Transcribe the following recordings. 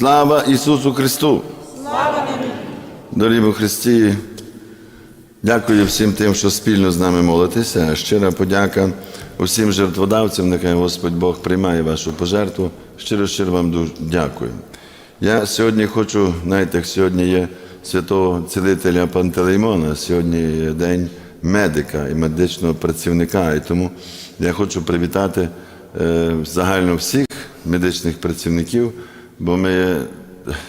Слава Ісусу Христу! Слава Дорогі у Христі! Дякую всім тим, що спільно з нами молитеся. Щира подяка усім жертводавцям. Нехай Господь Бог приймає вашу пожертву. Щиро щиро вам дуже дякую. Я сьогодні хочу, знаєте, як сьогодні є святого цілителя Пантелеймона, сьогодні є день медика і медичного працівника. І тому я хочу привітати е, загально всіх медичних працівників, бо ми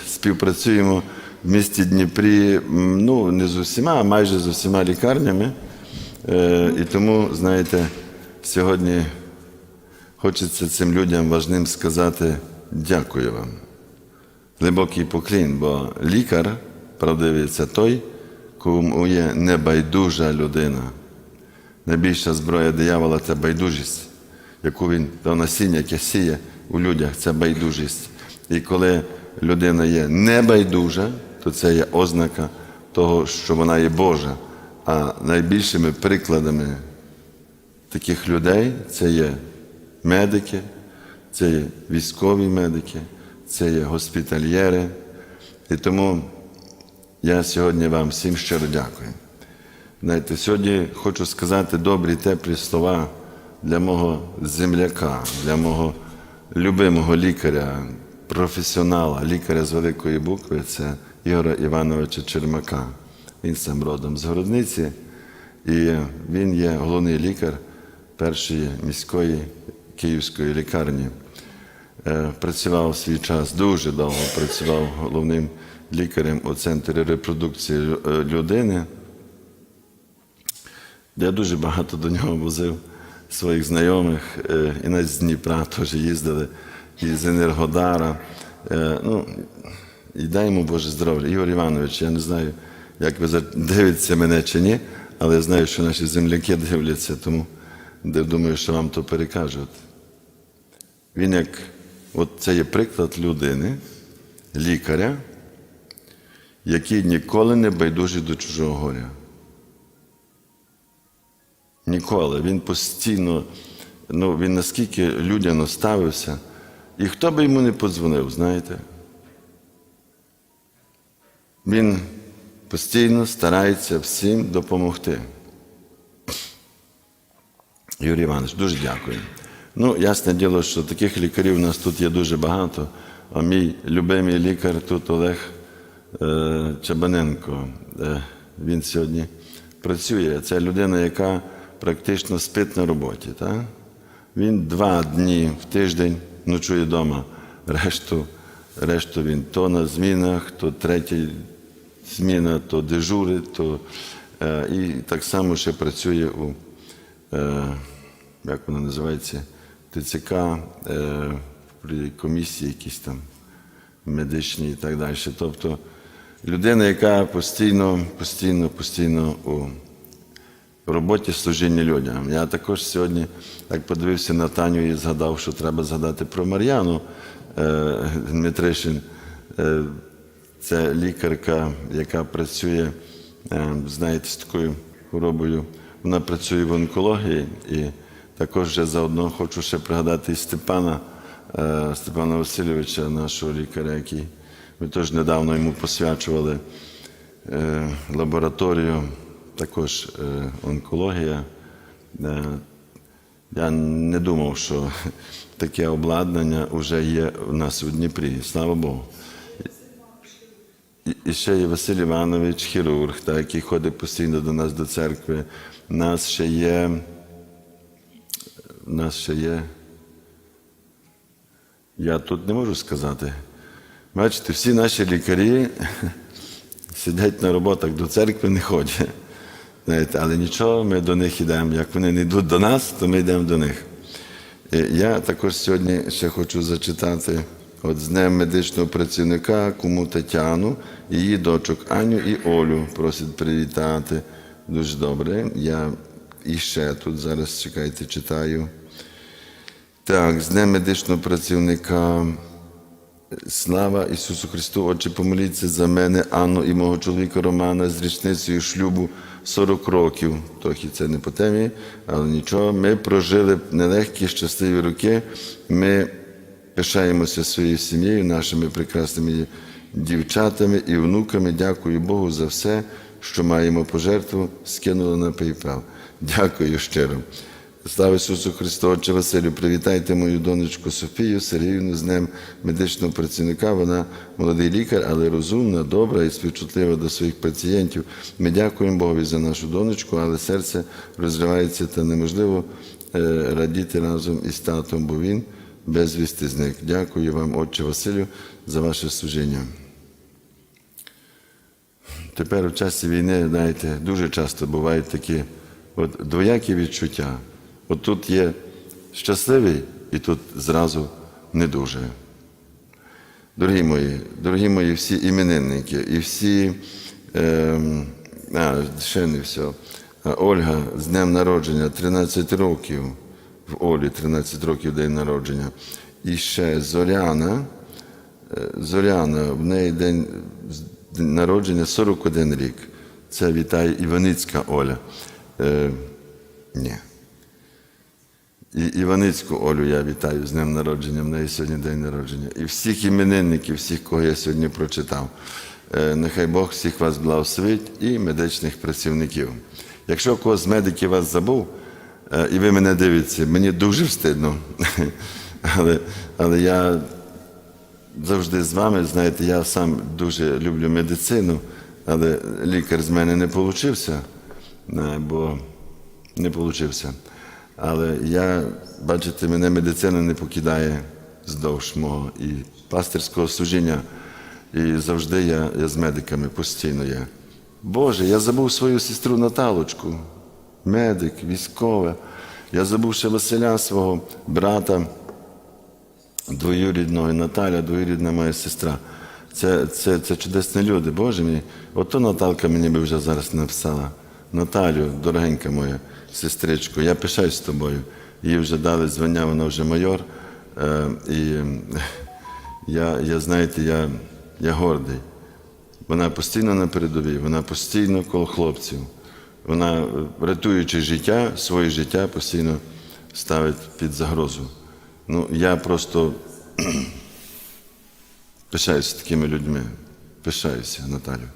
співпрацюємо в місті Дніпрі, ну не з усіма, а майже з усіма лікарнями. Е, І тому, знаєте, сьогодні хочеться цим людям важним сказати дякую вам. Глибокий поклін, бо лікар, правдивий, це той, кому є небайдужа людина. Найбільша зброя диявола це байдужість, яку він то насіння, яке сіє у людях, це байдужість. І коли людина є небайдужа, то це є ознака того, що вона є Божа. А найбільшими прикладами таких людей це є медики, це є військові медики, це є госпітальєри. І тому я сьогодні вам всім щиро дякую. Знаєте, сьогодні хочу сказати добрі, теплі слова для мого земляка, для мого любимого лікаря, професіонала, лікаря з великої букви, це Ігора Івановича Чермака. Він сам родом з Городниці, і він є головний лікар першої міської київської лікарні. Е, Працював свій час дуже довго, працював головним лікарем у центрі репродукції е, людини. Я дуже багато до нього возив своїх знайомих, е, і навіть з Дніпра теж їздили, і з Енергодара. Е, Ну, і дай йому Боже здоров'я. Ігор Іванович, я не знаю, як ви дивитеся мене чи ні, але я знаю, що наші земляки дивляться, тому думаю, що вам то перекажуть. Він як, от це є приклад людини, лікаря, який ніколи не байдужий до чужого горя. Ніколи. Він постійно, ну, він наскільки людяно ставився, і хто би йому не подзвонив, знаєте? Він постійно старається всім допомогти. Юрій Іванович, дуже дякую. Ну, ясне діло, що таких лікарів у нас тут є дуже багато. А мій любимий лікар тут Олег е, Чабаненко. Е, він сьогодні працює. Це людина, яка практично спить на роботі. Так? Він два дні в тиждень ночує вдома. Решту, решту він то на змінах, то третя зміна, то дежурить, то, е, і так само ще працює у е, як вона називається, ТЦК, е, при комісії якісь там медичні і так далі. Тобто людина, яка постійно, постійно, постійно у роботі служіння людям. Я також сьогодні так подивився на Таню і згадав, що треба згадати про Мар'яну е, Дмитришин. Е, це лікарка, яка працює, е, знаєте, з такою хворобою. Вона працює в онкології і також вже заодно хочу ще пригадати і Степана, Степана Васильовича, нашого лікаря, який ми теж недавно йому посвячували лабораторію, також е, онкологія. Е, Я не думав, що таке обладнання вже є у нас у Дніпрі. Слава Богу. І- ще є Василь Іванович, хірург, та, який ходить постійно до нас до церкви. У нас ще є. У нас ще є. Я тут не можу сказати. Бачите, всі наші лікарі сидять на роботах до церкви, не ходять. Знаєте, але нічого, ми до них йдемо. Як вони не йдуть до нас, то ми йдемо до них. Е, Я також сьогодні ще хочу зачитати от з Днем медичного працівника, кому Тетяну, її дочок Аню і Олю просять привітати. Дуже добре. Я і ще тут зараз чекайте, читаю. Так, з Днем медичного працівника. Слава Ісусу Христу, Отче, помоліться за мене, Анну і мого чоловіка Романа з річницею шлюбу 40 років. Трохи це не по темі, але нічого. Ми прожили нелегкі, щасливі роки. Ми пишаємося своєю сім'єю, нашими прекрасними дівчатами і внуками. Дякую Богу за все, що маємо пожертву, скинули на PayPal. Дякую щиро. Слава Ісусу Христу, Отче Василю, привітайте мою донечку Софію Сергіївну з Днем медичного працівника. Вона молодий лікар, але розумна, добра і співчутлива до своїх пацієнтів. Ми дякуємо Богові за нашу донечку, але серце розривається та неможливо е, радіти разом із татом, бо він безвісти зник. Дякую вам, Отче Василю, за ваше служіння. Тепер у часі війни, знаєте, дуже часто бувають такі от двоякі відчуття. От тут є щасливий і тут зразу не дуже. Дорогі мої, дорогі мої всі іменинники і всі, е, а, ще не все. Ольга з днем народження 13 років. В Олі 13 років день народження. І ще Зоряна. Е, Зоряна, в неї день народження 41 рік. Це вітає Іваницька Оля. Е, ні. І Іваницьку Олю я вітаю з днем народження, в неї сьогодні день народження. І всіх іменинників, всіх, кого я сьогодні прочитав. Е, Нехай Бог всіх вас благословить і медичних працівників. Якщо когось з медиків вас забув, е, і ви мене дивитеся, мені дуже встидно. Але, але я завжди з вами, знаєте, я сам дуже люблю медицину, але лікар з мене не получився, е, бо не получився. Але я, бачите, мене медицина не покидає здовж мого і пастирського служіння. І завжди я, я з медиками постійно є. Боже, я забув свою сестру Наталочку, медик, військове. Я забув ще Василя свого брата двоюрідного Наталя, двоюрідна моя сестра. Це, це, це чудесні люди, Боже мій. Ото Наталка мені би вже зараз написала. Наталю, дорогенька моя сестричко, я пишаюсь з тобою. Їй вже дали звання, вона вже майор. Е, і я, я знаєте, я, я гордий. Вона постійно на передовій, вона постійно коло хлопців. Вона, е, рятуючи життя, своє життя постійно ставить під загрозу. Ну, я просто пишаюся такими людьми. Пишаюся, Наталю.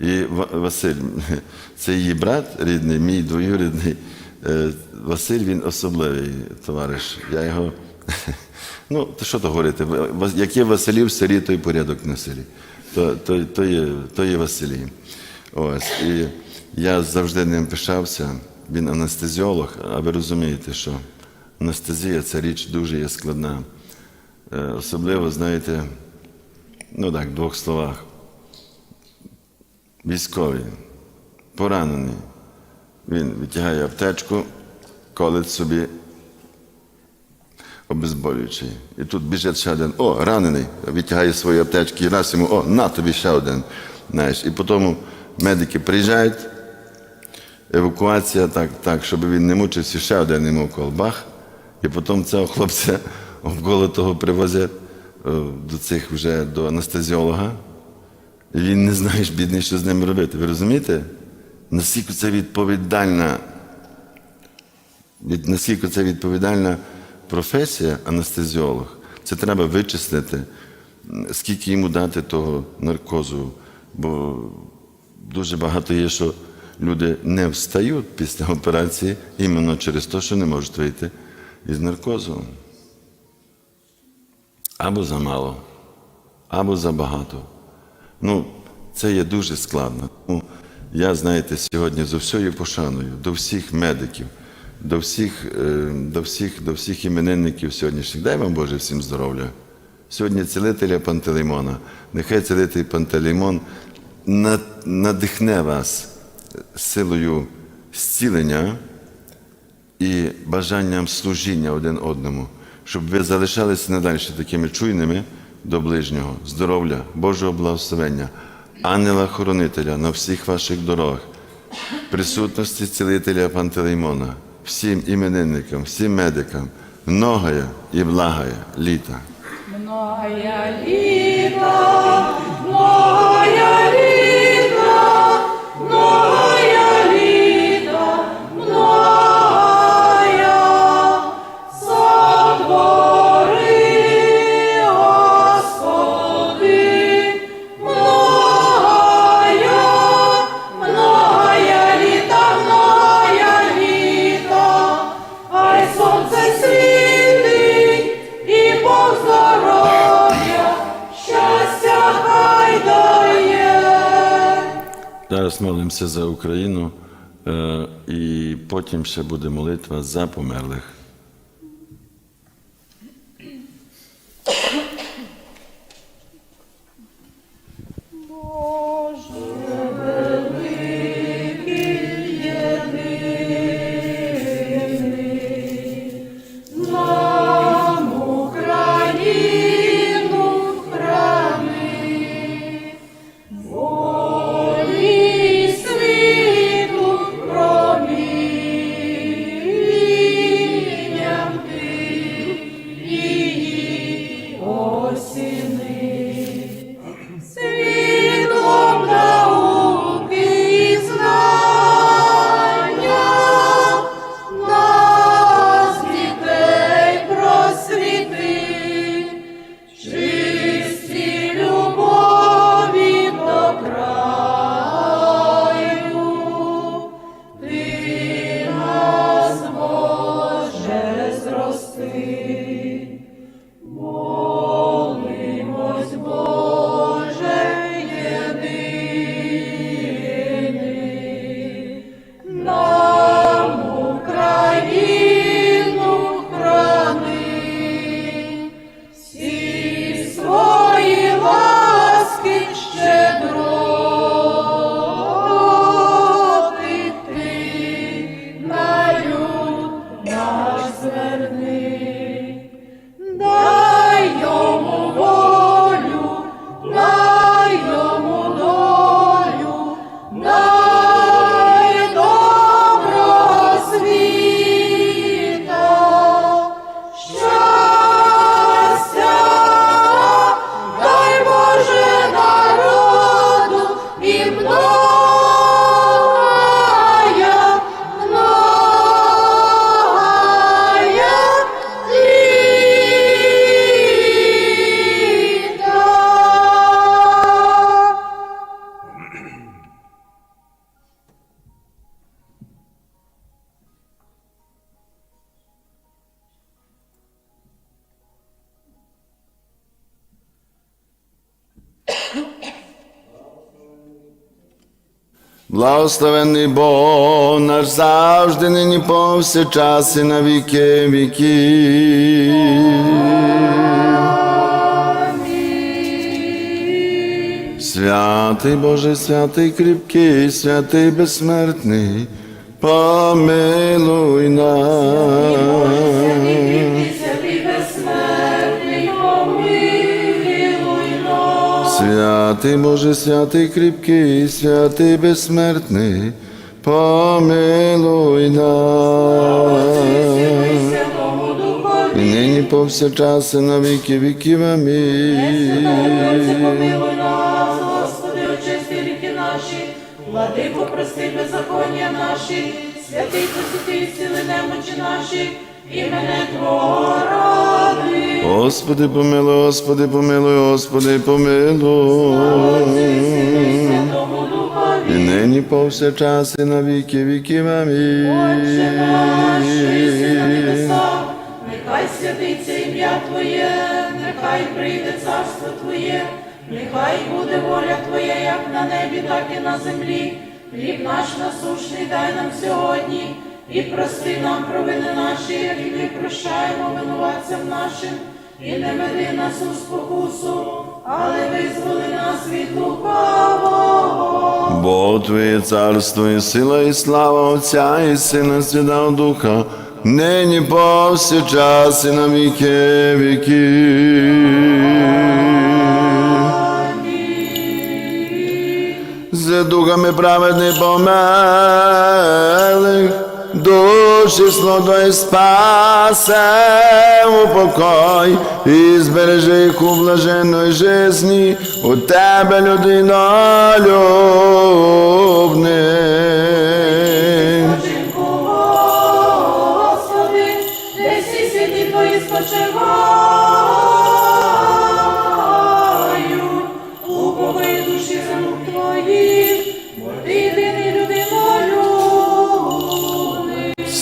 І Василь, це її брат рідний, мій двоюрідний. Е, Василь він особливий товариш. Я його. Ну, то що то говорити? Як є Василів в селі, то й порядок на селі. То, то, то, є, то є Василій. Ось. І я завжди ним пишався. Він анестезіолог, а ви розумієте, що анестезія це річ дуже є складна. Е, Особливо, знаєте, ну так, в двох словах. Військовий, поранений. Він витягає аптечку, колить собі обезболюючий. І тут біжить ще один, о, ранений, витягає свої аптечки, і раз йому, о, на тобі ще один. Знаєш. І потім медики приїжджають, евакуація, так, так, щоб він не мучився, ще один йому колбах. І потім цього хлопця обголотого привозять е, до цих вже до анестезіолога. Він не знає, бідний, що з ним робити. Ви розумієте? Наскільки це відповідальна, від- наскільки це відповідальна професія, анестезіолог. Це треба вичислити, скільки йому дати того наркозу. Бо дуже багато є, що люди не встають після операції іменно через те, що не можуть вийти із наркозу. Або замало, або забагато. Ну, це є дуже складно. Ну, я, знаєте, сьогодні з усією пошаною до всіх медиків, до всіх, е, до всіх, до всіх іменинників сьогоднішніх. Дай вам Боже всім здоров'я. Сьогодні цілителя Пантелеймона. Нехай цілитель Пантелеймон на- надихне вас силою зцілення і бажанням служіння один одному, щоб ви залишалися надалі такими чуйними до ближнього, здоров'я, Божого благословення, ангела-хоронителя на всіх ваших дорогах, присутності цілителя Пантелеймона, всім іменинникам, всім медикам, многая і благая літа. Многая літа, многая літа, молимося за Україну, е, і потім ще буде молитва за померлих. Благословенний Бог наш завжди, нині повсякчас і на віки віки. Святий Боже, святий кріпкий, святий безсмертний, помилуй нас. Святий Боже, святий кріпкий, святий безсмертний, помилуй нас. І нині повсякчас і на віки віків. Амінь. помилуй Господи, очисти ріки наші, владико, прости беззаконня наші, святий посвяти сили немочі наші, імене Твого ради. Господи, помилуй, Господи, помилуй, Господи, помилуй. І нині повсякчас і на віки. Отче Амінь. наш, що нехай святиться ім'я Твоє, нехай прийде царство Твоє, нехай буде воля Твоя, як на небі, так і на землі. Хліб наш насушний дай нам сьогодні, і прости нам провини наші, як і ми прощаємо винуватцям нашим, і не веди нас у спокусу, але визволи нас від лукавого. Бо Твоє царство і сила, і слава Отця, і Сина, Святого Духа, нині повсякчас і на віки віків. З духами праведний померлих, душі слодой спасе у покой і збережи їх у блаженної жизні, у тебе людинолюбний.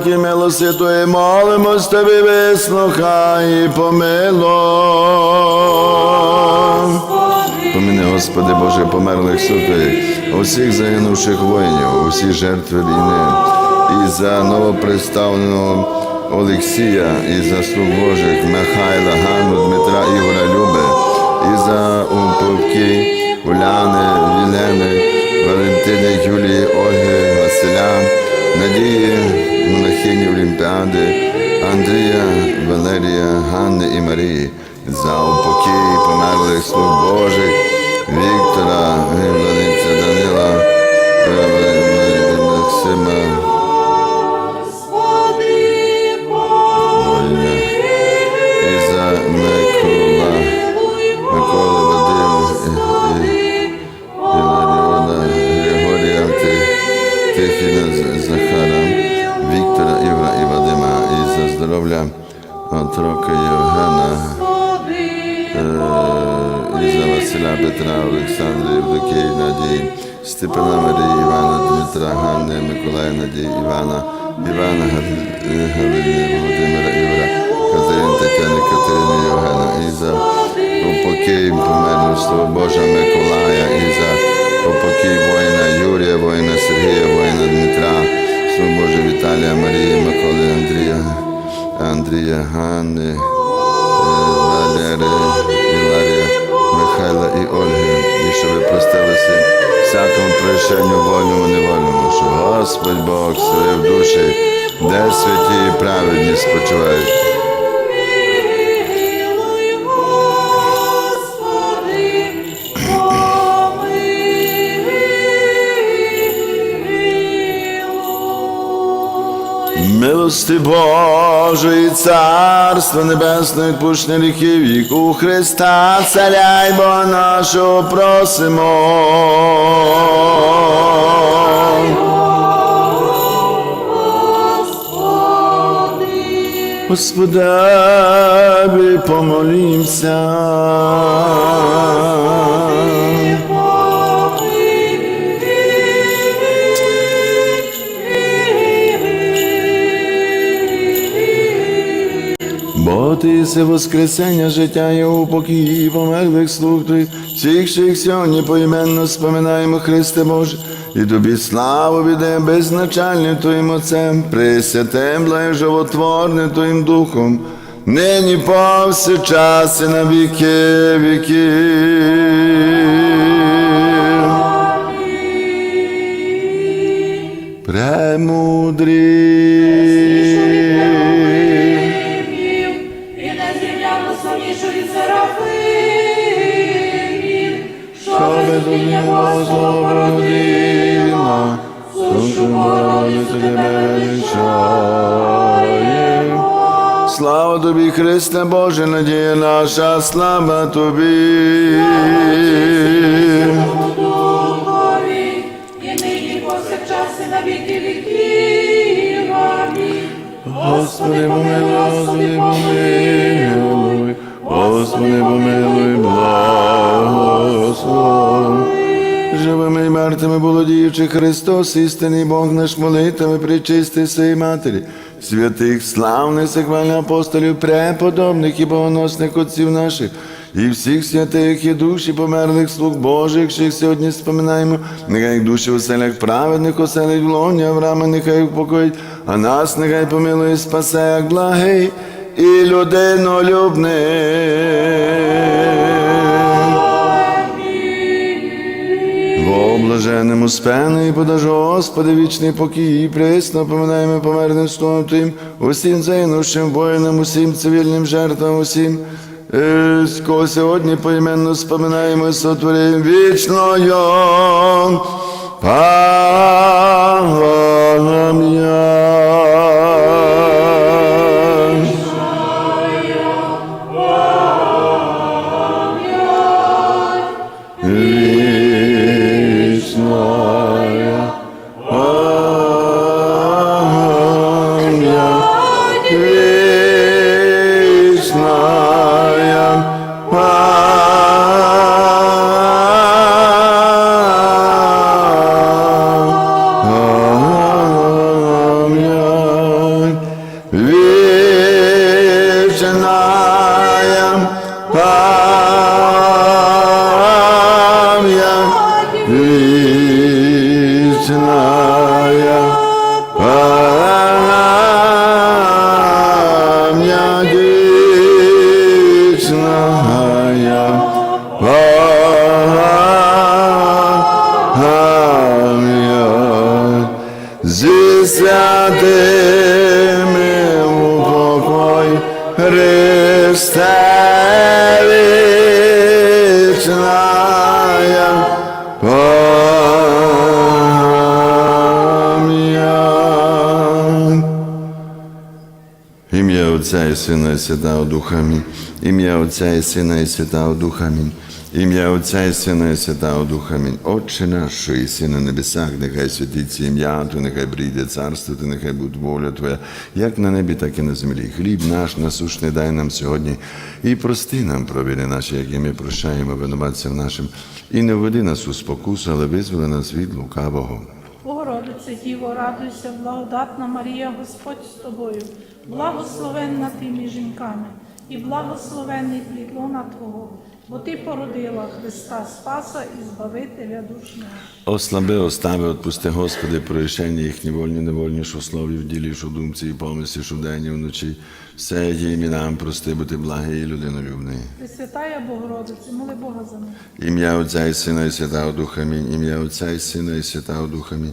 По великій молимось Тобі, вислухай і помилуй. Поміни, Господи Боже, померлих сутей, усіх загинувших воїнів, усі жертви війни, і за новоприставленого Олексія, і за слуг Божих Михайла, Ганну, Дмитра, Ігора, Люби, і за упокій Уляни, Вілени, Валентини, Юлії, Ольги, Василя, Надії, Монахині Олімпіади, Андрія, Валерія, Ганни і Марії, за упокій померлих слуг Божих, Віктора, Данила, Максима, Отрока Євгена, е, і за Василя Петра, Олександра, Євдокії, Надії, Степана Марії, Івана, Дмитра, Ганни, Миколая, Надії, Івана, Івана, Гал- Галини, Володимира, Ігора, Катерини, Тетяни, Катерини, Євгена, і за упокій померництво Божа Миколая, і за упокій воїна Юрія, воїна Сергія, воїна Дмитра, Слава Божа Віталія, Марії, Миколи, Андрія, Андрія, Ганни, е, Валери, Іларія, Михайла і Ольги, і щоб ви простилися всякому прощенню вольному, невольному, що Господь Бог своє в душі, де святі і праведні спочивають. Милости Божої, Царство Небесне, відпущення гріхів, віку Христа, Царя й Бога нашого просимо. Господи, помолімся. Бо ти єси воскресення життя і упокій, і померлих слуг твоїх, всіх, що їх сьогодні поіменно споминаємо, Христе Боже, і тобі славу віддаємо безначальним Твоїм Отцем, присвятим, благоживотворним Твоїм Духом, нині повсякчас і на віки віків. Премудрі. Що без зміння Божого породила, сушу Богородицю тебе величаємо. Слава тобі, Христе Боже, надія наша, слава тобі. Господи, помилуй, Господи, помилуй, Господи, помилуй, Живими володіючи Христос, істинний Бог наш молитвами, причисти сей матері, святих, славних, сихвальних апостолів, преподобних і богоносних отців наших, і всіх святих і душі померлих слуг Божих, їх сьогодні споминаємо, нехай їх душі оселях праведних оселить в лоні Авраама, нехай їх упокоїть, а нас нехай помилує, спасе, як благий і людинолюбний. Блаженному спену і подаж, Господи, вічний покій, і присно поминаємо померлим словом Твоїм, усім загинувшим воїнам, усім цивільним жертвам, усім, з кого сьогодні поіменно споминаємо, сотворим вічною пам'ять. Сина і Святого Духа. Амінь. Ім'я Отця і Сина і Святого Духа. Амінь. Ім'я Отця і Сина і Святого Духа. Амінь. Отче наш, що єси на небесах, нехай святиться ім'я, Твоє, нехай прийде царство, Твоє, нехай буде воля Твоя, як на небі, так і на землі. Хліб наш насушний дай нам сьогодні, і прости нам провини наші, які ми прощаємо винуватцям нашим, і не введи нас у спокусу, але визволи нас від лукавого. Богородице, Діво, радуйся, благодатна Марія, Господь з тобою, благословенна ти між жінками, і благословенний плід лона Твого, бо ти породила Христа Спаса і Збавителя душ наших. Ослаби, остави, отпусти, Господи, прощення їхні вольні, невольні, що в слові, в ділі, що в думці і помислі, що вдень і вночі. Все їм і прости, бо ти благий і людинолюбний. Пресвятая Богородице, моли Бога за них. Ім'я Отця і Сина і Святого Духа Амінь. Ім'я Отця і Сина і Святого Духа Амінь.